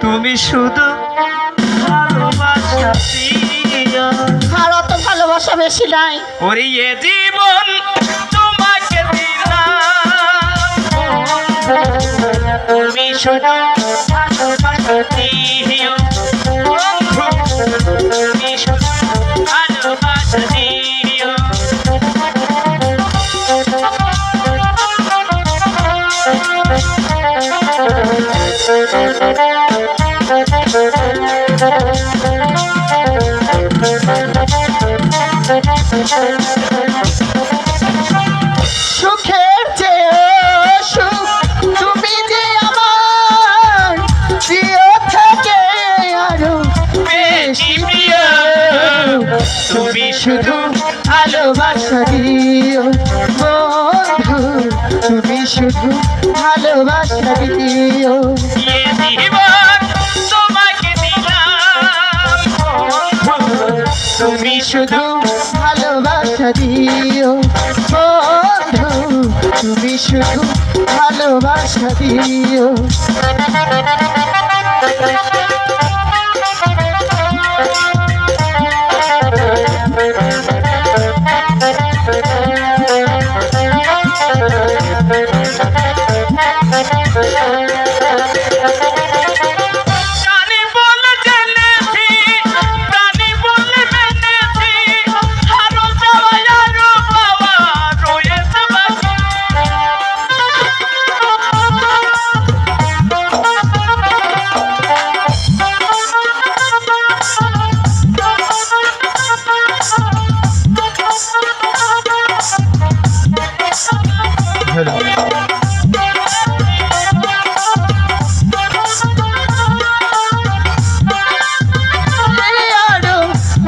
শুধু ভালোবাসা আর অত ভালোবাসা বেশি নাই। ওরে এ জীবন তোমাকে দিলাম। তুমি শুধু সুখের যে সুখ তুমি যে আমার প্রিয় থেকে আরও বেশি প্রিয়। তুমি শুধু ভালোবাসা দিও বন্ধু। তুমি শুধু ভালোবাসা দিও। শুধু ভালোবাসা দিও।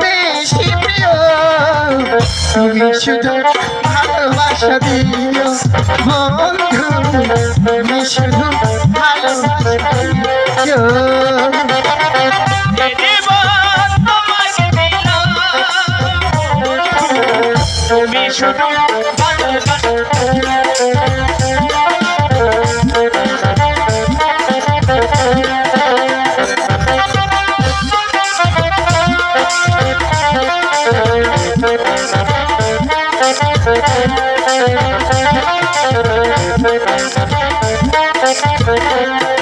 বেশি তুমি শুধু ভালোবাসা দিও বন্ধু। তুমি শুধু ভালোবাসা দিও। তুমি শুধু ভালোবাসা অন্তর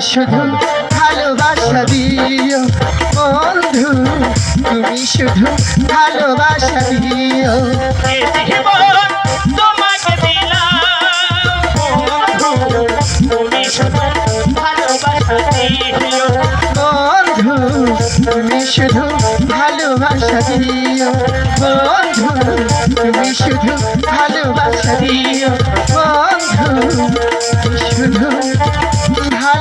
শুধু ভালোবাসা দিও। বন্ধু তুমি শুধু ভালোবাসা দিও। তোমাকে দিলাম। বন্ধু তুমি শুধু ভালোবাসা দিও। বন্ধু তুমি শুধু ভালোবাসা দিও। বন্ধু তুমি শুধু ভালোবাসা দিও।